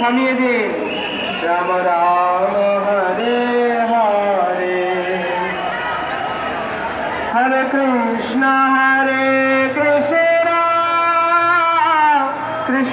থামিয়ে দিন রাম রাম হরে হরে হরে কৃষ্ণ হরে কৃষ্ণ